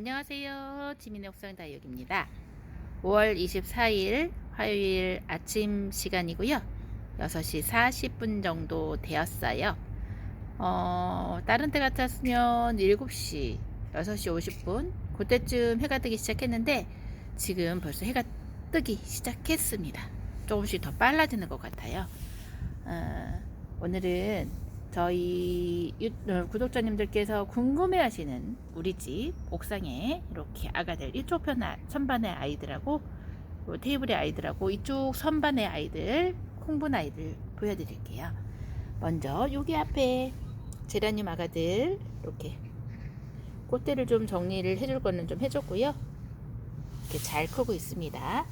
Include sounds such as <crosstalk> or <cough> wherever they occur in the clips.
안녕하세요. 지민의 옥상 다이어기입니다. 5월 24일 화요일 아침 시간이고요. 6시 40분 정도 되었어요. 어, 다른 때 같았으면 7시, 6시 50분 그때쯤 해가 뜨기 시작했는데 지금 벌써 해가 뜨기 시작했습니다. 조금씩 더 빨라지는 것 같아요. 어, 오늘은 저희 유- 어, 구독자님들께서 궁금해하시는 우리 집 옥상에 이렇게 아가들 이쪽 편 아- 선반의 아이들하고 요 테이블의 아이들하고 이쪽 선반의 아이들 콩분 아이들 보여드릴게요. 먼저 여기 앞에 제라늄 아가들 이렇게 꽃대를 좀 정리를 해줄 거는 좀 해줬고요. 이렇게 잘 크고 있습니다.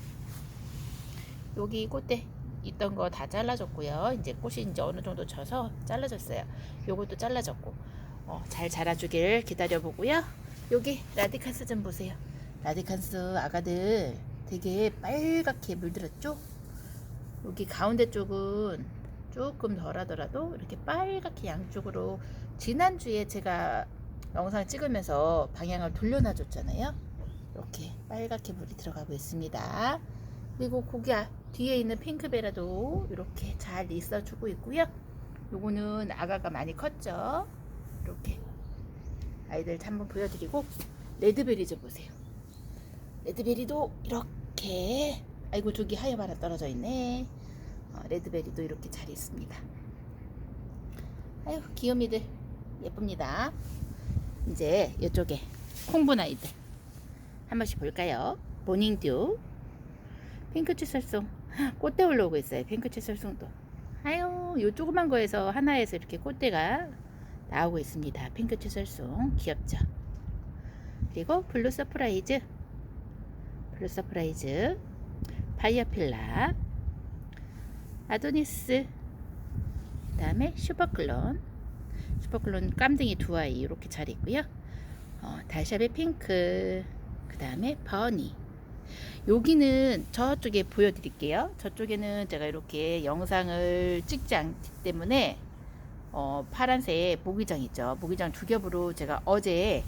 여기 꽃대 있던 거 다 잘라줬고요. 이제 꽃이 이제 어느 정도 져서 잘라졌어요. 요것도 잘라졌고 어, 잘 자라주길 기다려보고요. 여기 라디칸스 좀 보세요. 라디칸스 아가들 되게 빨갛게 물들었죠? 여기 가운데 쪽은 조금 덜 하더라도 이렇게 빨갛게 양쪽으로 지난주에 제가 영상 찍으면서 방향을 돌려놔 줬잖아요. 이렇게 빨갛게 물이 들어가고 있습니다. 그리고 거기 아- 뒤에 있는 핑크베라도 이렇게 잘 있어주고 있고요. 요거는 아가가 많이 컸죠. 이렇게 아이들 한번 보여드리고 레드베리 좀 보세요. 레드베리도 이렇게 아이고 저기 하얀 하나 떨어져 있네. 어, 레드베리도 이렇게 잘 있습니다. 아유 귀요미들 예쁩니다. 이제 이쪽에 콩분 아이들 한 번씩 볼까요? 모닝듀 핑크치 설송 <laughs> 꽃대 올라오고 있어요. 핑크치 설송도. 아유, 요 조그만 거에서 하나에서 이렇게 꽃대가 나오고 있습니다. 핑크치 설송 귀엽죠? 그리고 블루 서프라이즈, 블루 서프라이즈, 바이어필라, 아도니스, 그 다음에 슈퍼클론, 슈퍼클론 깜둥이 두 아이 이렇게 잘 있고요. 어, 달샤베 핑크, 그 다음에 버니. 여기는 저쪽에 보여드릴게요. 저쪽에는 제가 이렇게 영상을 찍지 않기 때문에 어, 파란색 모기장 있죠. 모기장 두 겹으로 제가 어제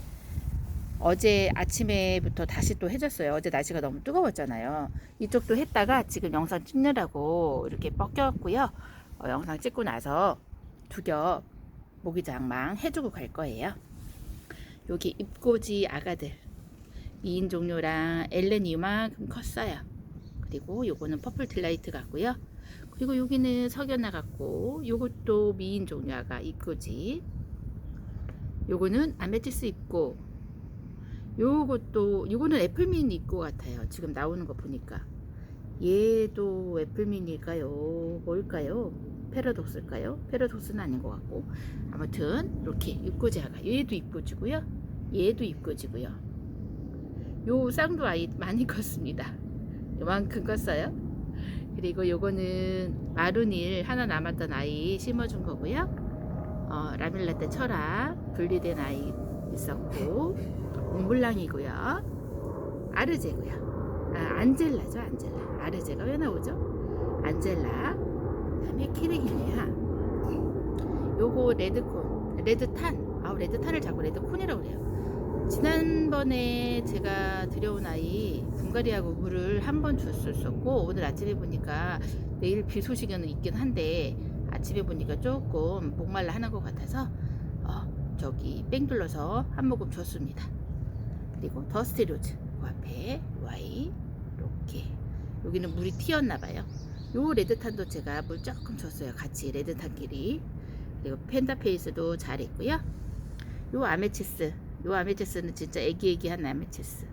어제 아침에부터 다시 또 해줬어요. 어제 날씨가 너무 뜨거웠잖아요. 이쪽도 했다가 지금 영상 찍느라고 이렇게 뻗겼고요. 어, 영상 찍고 나서 두 겹 모기장망 해주고 갈 거예요. 여기 입꼬지 아가들 미인 종류랑 엘렌이 이만큼 컸어요. 그리고 요거는 퍼플 딜라이트 같고요. 그리고 여기는 석연아 같고 요것도 미인 종류가 있고지. 요거는 아메티스 있고 요것도 요거는 애플민 있고 같아요. 지금 나오는 거 보니까 얘도 애플민일까요? 뭘까요? 패러독스일까요? 패러독스는 아닌 것 같고 아무튼 이렇게 입고지아가 얘도 입고지고요. 얘도 입고지고요. 요 쌍도 아이 많이 <laughs> 컸습니다. 요만큼 컸어요. 그리고 요거는 마루닐 하나 남았던 아이 심어준 거고요. 어, 라밀라떼 철학 분리된 아이 있었고 몽블랑이고요. 아르제고요. 아, 안젤라죠, 안젤라. 아르제가 왜 나오죠? 안젤라. 그다음에 키르기네야. 요거 레드콘, 레드탄. 아우 레드탄을 자꾸 레드콘이라고 그래요. 지난번에 제가 들여온 아이 분갈이하고 물을 한 번 줬었고 오늘 아침에 보니까 내일 비 소식은 있긴 한데 아침에 보니까 조금 목말라 하는 것 같아서 어, 저기 뺑 둘러서 한 모금 줬습니다. 그리고 더스티로즈 그 앞에 Y 이렇게 여기는 물이 튀었나 봐요. 요 레드탄도 제가 물 조금 줬어요. 같이 레드탄끼리 그리고 펜다페이스도 잘 있고요. 요 아메치스 요 아메치스는 진짜 애기애기한 아메치스.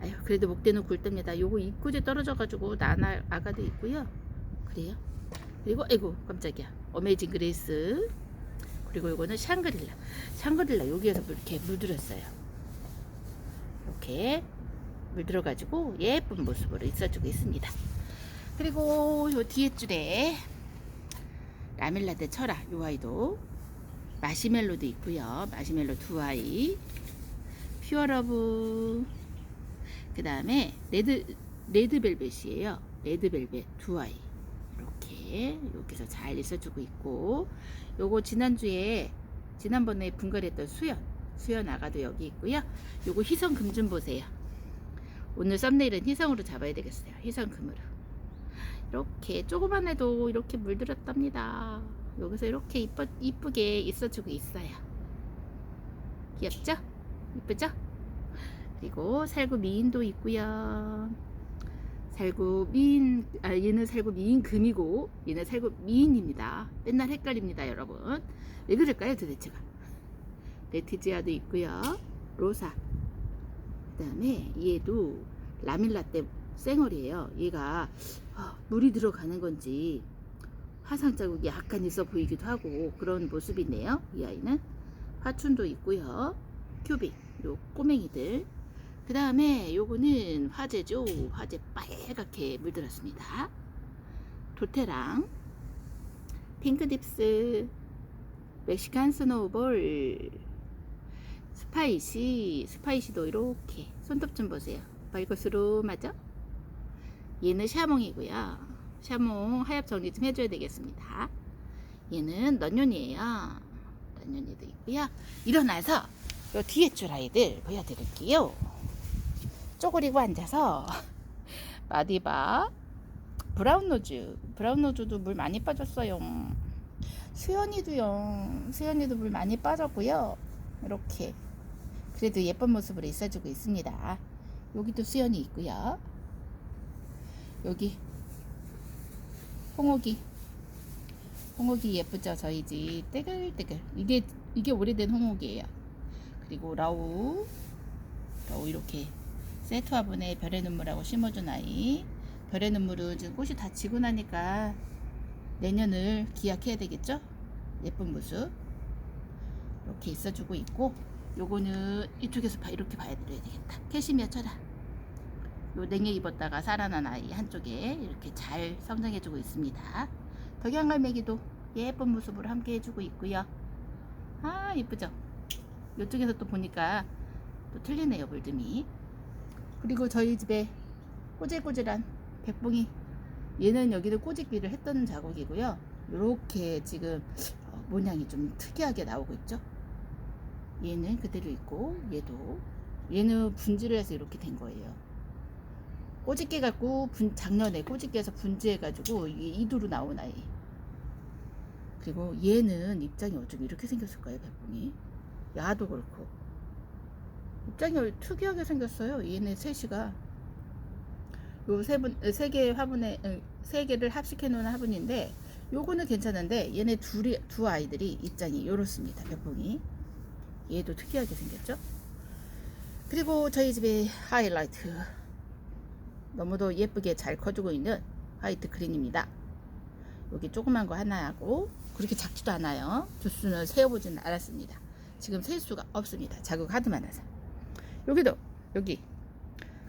아유, 그래도 목대는 굵답니다. 요거 입구제 떨어져가지고 나나 아가도 있고요. 그래요. 그리고, 아이고, 깜짝이야. 어메이징 그레이스. 그리고 요거는 샹그릴라. 샹그릴라, 여기에서 물, 이렇게 물들었어요. 이렇게 물들어가지고 예쁜 모습으로 있어주고 있습니다. 그리고 요 뒤에 줄에 라밀라데 철아, 요 아이도 마시멜로도 있고요. 마시멜로 두 아이. 퓨어러브. 그 다음에 레드 레드벨벳이에요. 레드벨벳 두 아이. 이렇게 여기서 잘 있어주고 있고, 요거 지난주에 지난번에 분갈했던 수연 수연 아가도 여기 있고요. 요거 희성 금 좀 보세요. 오늘 썸네일은 희성으로 잡아야 되겠어요. 희성 금으로. 이렇게 조그만 애도 이렇게 물들었답니다. 여기서 이렇게 이뻐, 이쁘게 있어주고 있어요. 귀엽죠? 이쁘죠? 그리고 살구 미인도 있고요. 살구 미인, 아, 얘는 살구 미인 금이고, 얘는 살구 미인입니다. 맨날 헷갈립니다, 여러분. 왜 그럴까요, 도대체가? 레티지아도 있고요. 로사. 그 다음에 얘도 라밀라떼 쌩얼이에요. 얘가 어, 물이 들어가는 건지 화상 자국이 약간 있어 보이기도 하고 그런 모습이네요. 이 아이는 화춘도 있고요. 큐빅, 요 꼬맹이들. 그 다음에 요거는 화재죠. 화재 빨갛게 물들었습니다. 도테랑, 핑크딥스, 멕시칸 스노우볼, 스파이시, 스파이시도 이렇게 손톱 좀 보세요. 발거스름하죠? 얘는 샤몽이고요. 샤몽 하엽 정리 좀 해줘야 되겠습니다. 얘는 넌년이에요. 넌년이도 있고요. 일어나서 요 뒤에 줄 아이들 보여드릴게요. 쪼그리고 앉아서 <laughs> 마디바 브라운 노즈 브라운 노즈도 물 많이 빠졌어요. 수연이도요. 수연이도 물 많이 빠졌고요. 이렇게 그래도 예쁜 모습으로 있어주고 있습니다. 여기도 수연이 있고요. 여기 홍옥이. 홍옥이 예쁘죠 저희 집. 떼글떼글. 이게 이게 오래된 홍옥이에요. 그리고 라우. 라우 이렇게 세트 화분에 별의 눈물하고 심어준 아이. 별의 눈물은 지금 꽃이 다 지고 나니까 내년을 기약해야 되겠죠? 예쁜 모습. 이렇게 있어주고 있고 요거는 이쪽에서 봐- 이렇게 봐야 되겠다 캐시미어 쳐라 요 냉해 입었다가 살아난 아이 한쪽에 이렇게 잘 성장해주고 있습니다. 덕양갈매기도 예쁜 모습으로 함께 해주고 있고요. 아 이쁘죠? 이쪽에서 또 보니까 또 틀리네요 물듬이. 그리고 저희 집에 꼬질꼬질한 백봉이 얘는 여기를 꼬집기를 했던 자국이고요. 이렇게 지금 어, 모양이 좀 특이하게 나오고 있죠. 얘는 그대로 있고 얘도 얘는 분질을 해서 이렇게 된 거예요. 꼬집게 갖고 분, 작년에 꼬집게에서 분지해가지고 이게 이두로 나온 아이. 그리고 얘는 입장이 어쩜 이렇게 생겼을까요, 백봉이? 야도 그렇고. 입장이 특이하게 생겼어요. 얘네 셋이가. 요 세 분, 세 개의 화분에, 어, 세 개를 합식해 놓은 화분인데, 요거는 괜찮은데, 얘네 둘이, 두 아이들이 입장이 요렇습니다, 백봉이. 얘도 특이하게 생겼죠? 그리고 저희 집의 하이라이트. 너무도 예쁘게 잘 커주고 있는 화이트 그린입니다. 여기 조그만 거 하나 하고 그렇게 작지도 않아요. 두수는 세어보지는 않았습니다. 지금 셀 수가 없습니다. 자국 하도 많아서. 여기도 여기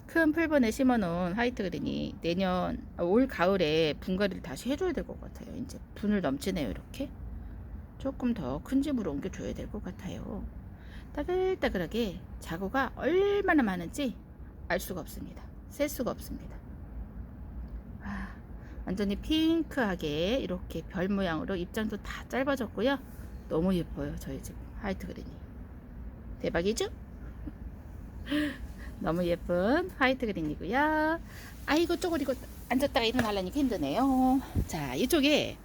큰 풀번에 심어놓은 화이트 그린이 내년 아, 올 가을에 분갈이를 다시 해줘야 될 것 같아요. 이제 분을 넘치네요. 이렇게 조금 더 큰 집으로 옮겨줘야 될 것 같아요. 따글따글하게 자구가 얼마나 많은지 알 수가 없습니다. 셀 수가 없습니다. 와, 완전히 핑크하게 이렇게 별 모양으로 입장도 다 짧아졌고요. 너무 예뻐요. 저희 집 화이트 그린이. 대박이죠? <laughs> 너무 예쁜 화이트 그린이고요. 아이고 쪼그리고 앉았다가 일어나려니까 힘드네요. 자, 이쪽에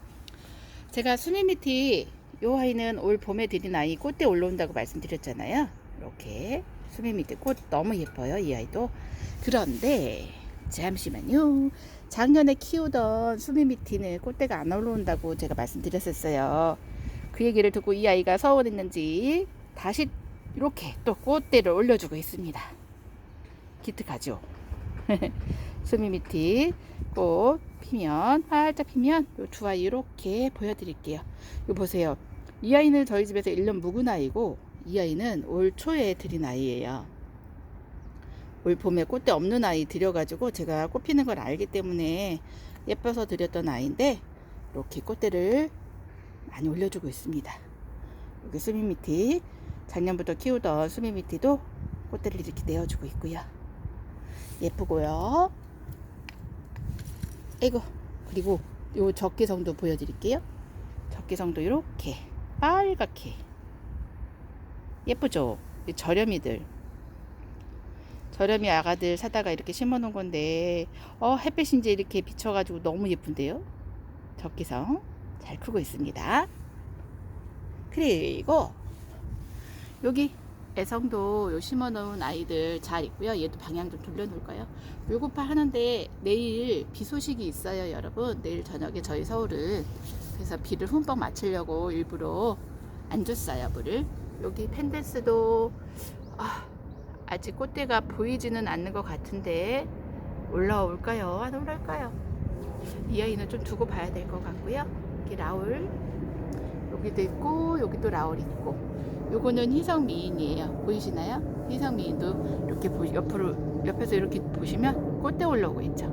제가 수미미티 요 아이는 올 봄에 들인 아이 꽃대 올라온다고 말씀드렸잖아요. 이렇게 수미 밑에 꽃 너무 예뻐요. 이 아이도. 그런데 잠시만요. 작년에 키우던 수미 밑에는 꽃대가 안 올라온다고 제가 말씀드렸었어요. 그 얘기를 듣고 이 아이가 서운했는지 다시 이렇게 또 꽃대를 올려주고 있습니다. 기특하죠? <laughs> 수미 밑에 꽃 피면 활짝 피면 이두 아이 이렇게 보여드릴게요. 이거 보세요. 이 아이는 저희 집에서 1년 묵은 아이고 이 아이는 올 초에 들인 아이예요. 올 봄에 꽃대 없는 아이 들여가지고 제가 꽃 피는 걸 알기 때문에 예뻐서 드렸던 아이인데 이렇게 꽃대를 많이 올려주고 있습니다. 여기 수미미티 작년부터 키우던 수미미티도 꽃대를 이렇게 내어주고 있고요. 예쁘고요. 아이고 그리고 요 적개성도 보여드릴게요. 적개성도 이렇게 빨갛게 예쁘죠? 이 저렴이들. 저렴이 아가들 사다가 이렇게 심어 놓은 건데 어 햇빛이 이제 이렇게 비춰가지고 너무 예쁜데요? 적기성. 잘 크고 있습니다. 그리고 여기 애성도 요 심어 놓은 아이들 잘 있고요. 얘도 방향 좀 돌려 놓을까요? 물고파 하는데 내일 비 소식이 있어요 여러분. 내일 저녁에 저희 서울은 그래서 비를 흠뻑 맞추려고 일부러 안 줬어요 물을 여기 펜데스도 아, 아직 꽃대가 보이지는 않는 것 같은데 올라올까요? 안 올라올까요? 이 아이는 좀 두고 봐야 될 것 같고요. 여기 라울 여기도 있고 여기도 라울 있고. 요거는 희성 미인이에요. 보이시나요? 희성 미인도 이렇게 보, 옆으로 옆에서 이렇게 보시면 꽃대 올라오고 있죠.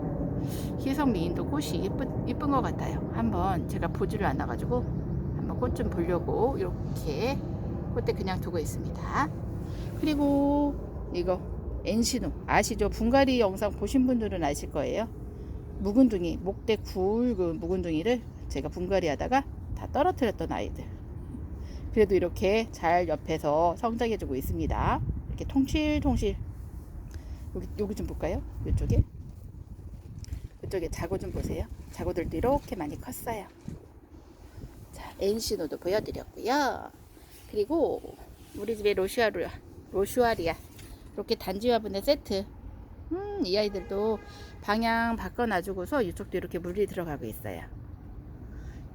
희성 미인도 꽃이 예쁜 예쁜 것 같아요. 한번 제가 보지를 않아 가지고 한번 꽃 좀 보려고 이렇게 꽃대 그냥 두고 있습니다. 그리고 이거 엔시노 아시죠? 분갈이 영상 보신 분들은 아실 거예요. 묵은둥이 목대 굵은 묵은둥이를 제가 분갈이 하다가 다 떨어뜨렸던 아이들. 그래도 이렇게 잘 옆에서 성장해주고 있습니다. 이렇게 통실통실. 여기 여기 좀 볼까요? 이쪽에? 이쪽에 자고 좀 보세요. 자고들도 이렇게 많이 컸어요. 자 엔시노도 보여드렸고요 그리고 우리 집에 로슈아리아 로슈아리아 이렇게 단지화분의 세트 음, 이 아이들도 방향 바꿔놔주고서 이쪽도 이렇게 물이 들어가고 있어요.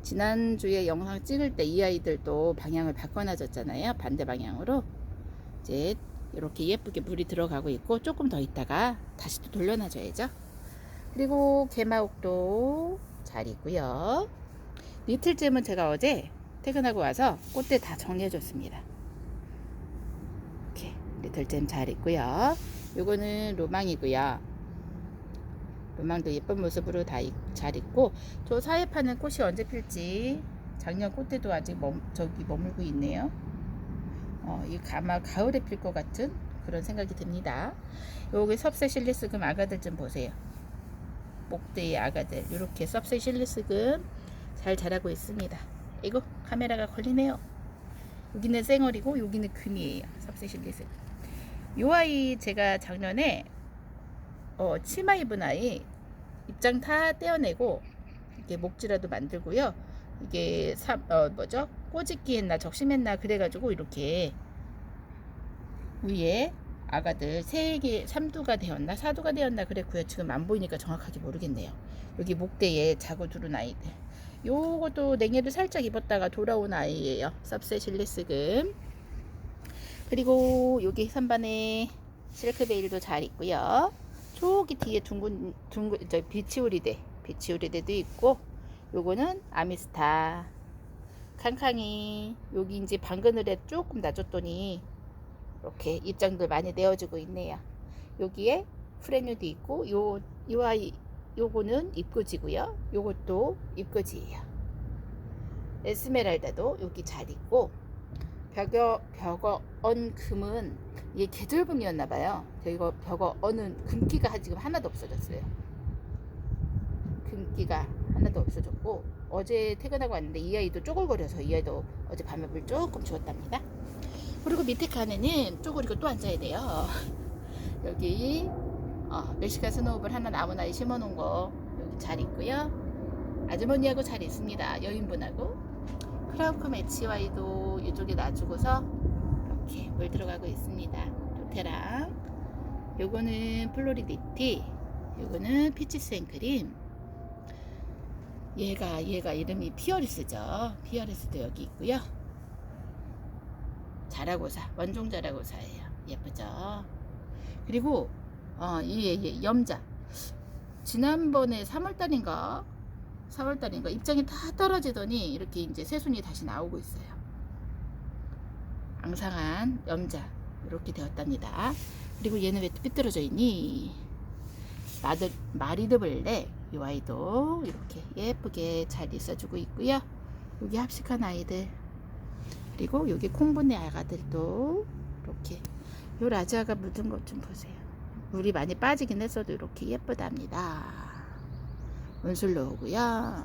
지난주에 영상 찍을 때 이 아이들도 방향을 바꿔놔줬잖아요. 반대 방향으로. 이제 이렇게 예쁘게 물이 들어가고 있고 조금 더 있다가 다시 또 돌려놔줘야죠. 그리고 개마옥도 잘 있고요. 리틀잼은 제가 어제 퇴근하고 와서 꽃대 다 정리해줬습니다. 이렇게 리틀잼 잘 있고요. 요거는 로망이고요. 로망도 예쁜 모습으로 다 잘 있고 저 사이에 파는 꽃이 언제 필지 작년 꽃대도 아직 멈, 저기 머물고 있네요. 어, 이 아마 가을에 필 것 같은 그런 생각이 듭니다. 여기 섭세실리스금 아가들 좀 보세요. 목대의 아가들 이렇게 섭세실리스금 잘 자라고 있습니다. 이거 카메라가 걸리네요. 여기는 쌩얼이고 여기는 금이에요. 섭세실리스금. 요 아이 제가 작년에 어, 치마 입은 아이 입장 다 떼어내고 이게 목지라도 만들고요. 이게 사, 어, 뭐죠? 꼬집기 했나 적심했나 그래가지고 이렇게 위에 아가들 3개, 3두가 되었나 4두가 되었나 그랬고요. 지금 안 보이니까 정확하게 모르겠네요. 여기 목대에 자고 두른 아이들. 요것도 냉해를 살짝 입었다가 돌아온 아이예요. 섭세 실리스금. 그리고 여기 선반에 실크베일도 잘 있고요. 저기 뒤에 둥근 둥근 저 비치우리대 비치우리대도 있고 요거는 아미스타 칸칸이 여기 이제 방그늘에 조금 놔줬더니 이렇게 입장들 많이 내어주고 있네요. 여기에 프레뉴도 있고 요요 아이 요거는 입구지고요. 요것도 입구지예요. 에스메랄다도 여기 잘 있고 벽어 벽어 언 금은 이게 계절금이었나 봐요. 이거 벽어 언은 금기가 지금 하나도 없어졌어요. 금기가 하나도 없어졌고 어제 퇴근하고 왔는데 이 아이도 쪼글거려서 이 아이도 어제 밤에 물 조금 주었답니다. 그리고 밑에 칸에는 쪼그리고 또 앉아야 돼요. <laughs> 여기 어, 멕시칸 스노우볼 하나 아이 심어놓은 거 여기 잘 있고요. 아주머니하고 잘 있습니다. 여인분하고 크라우크 매치와이도 이쪽에 놔주고서 이렇게 물 들어가고 있습니다. 루테랑 요거는 플로리디티 요거는 피치 생크림 얘가 얘가 이름이 피어리스죠. 피어리스도 여기 있고요. 자라고사 원종 자라고사예요. 예쁘죠. 그리고 어, 이, 이 염자 지난번에 3월달인가 4월달인가 입장이 다 떨어지더니 이렇게 이제 새순이 다시 나오고 있어요. 앙상한 염자 이렇게 되었답니다. 그리고 얘는 왜 삐뚤어져 있니? 마들, 마리드 블랙 이 아이도 이렇게 예쁘게 잘 있어주고 있고요. 여기 합식한 아이들 그리고 여기 콩분의 아가들도 이렇게 요 라자가 묻은 것 좀 보세요. 물이 많이 빠지긴 했어도 이렇게 예쁘답니다. 원술로 오고요.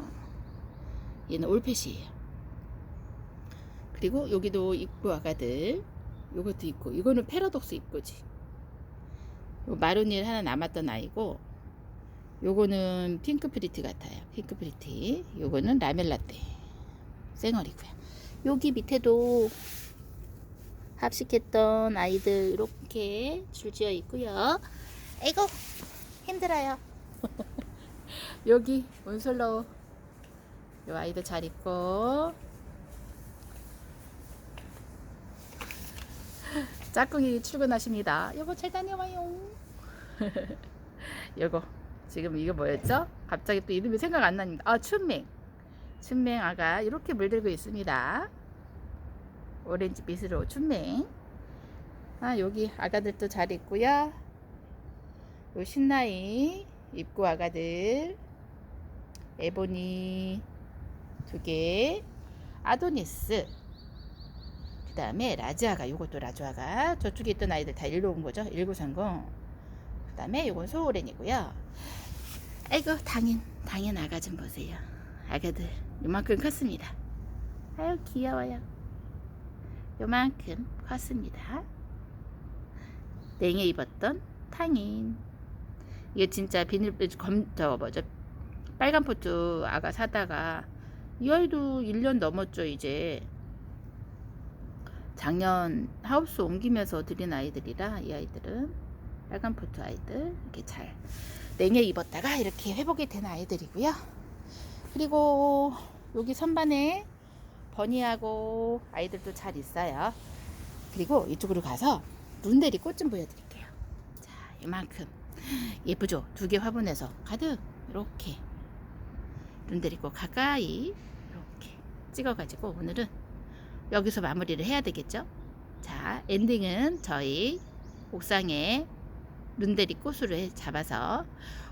얘는 올펫이에요. 그리고 여기도 입구 아가들 요것도 있고 이거는 패러독스 요 마로닐 하나 남았던 아이고 요거는 핑크 프리티 같아요 핑크 프리티 요거는 라멜라떼 쌩얼이고요 여기 밑에도 합식했던 아이들 이렇게 줄지어 있고요 아이고 힘들어요 <laughs> 여기 온솔로우 요 아이들 잘 있고 <laughs> 짝꿍이 출근하십니다. 여보 잘 다녀와요. <laughs> 요거 지금 이거 뭐였죠? 갑자기 또 이름이 생각 안 납니다. 아 춘맹 춘맹 아가 이렇게 물들고 있습니다. 오렌지 빛으로 춘맹 아 여기 아가들도 잘 있고요. 요 신나이 입구 아가들 에보니 두 개 아도니스 그 다음에 라즈아가 요것도 라즈아가 저쪽에 있던 아이들 다 일로 온 거죠? 1930 그 다음에 요건 소오렌이고요. 아이고 당연 당연 아가 좀 보세요. 아가들 요만큼 컸습니다. 아유 귀여워요. 요만큼 컸습니다. 냉에 입었던 탕인 이게 진짜 비닐 검저 뭐죠? 빨간 포트 아가 사다가 이 아이도 1년 넘었죠 이제. 작년 하우스 옮기면서 들인 아이들이라 이 아이들은 빨간 포트 아이들 이렇게 잘 냉해 입었다가 이렇게 회복이 된 아이들이고요. 그리고 여기 선반에 버니하고 아이들도 잘 있어요. 그리고 이쪽으로 가서 눈대리 꽃 좀 보여드릴게요. 자 이만큼 예쁘죠 두 개 화분에서 가득 이렇게 눈대리 꽃 가까이 이렇게 찍어가지고 오늘은 여기서 마무리를 해야 되겠죠? 자, 엔딩은 저희 옥상에 눈대리 꽃으로 잡아서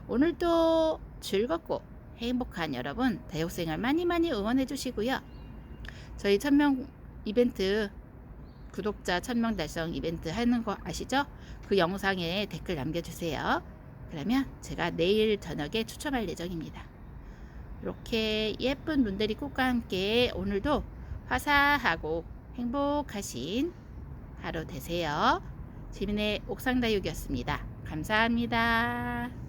오늘도 즐겁고 행복한 여러분 대육생활 많이 많이 응원해 주시고요. 저희 천명 이벤트 구독자 천명 달성 이벤트 하는 거 아시죠? 그 영상에 댓글 남겨주세요. 그러면 제가 내일 저녁에 추첨할 예정입니다. 이렇게 예쁜 눈대리 꽃과 함께 오늘도 화사하고 행복하신 하루 되세요. 지민의 옥상다육이었습니다. 감사합니다.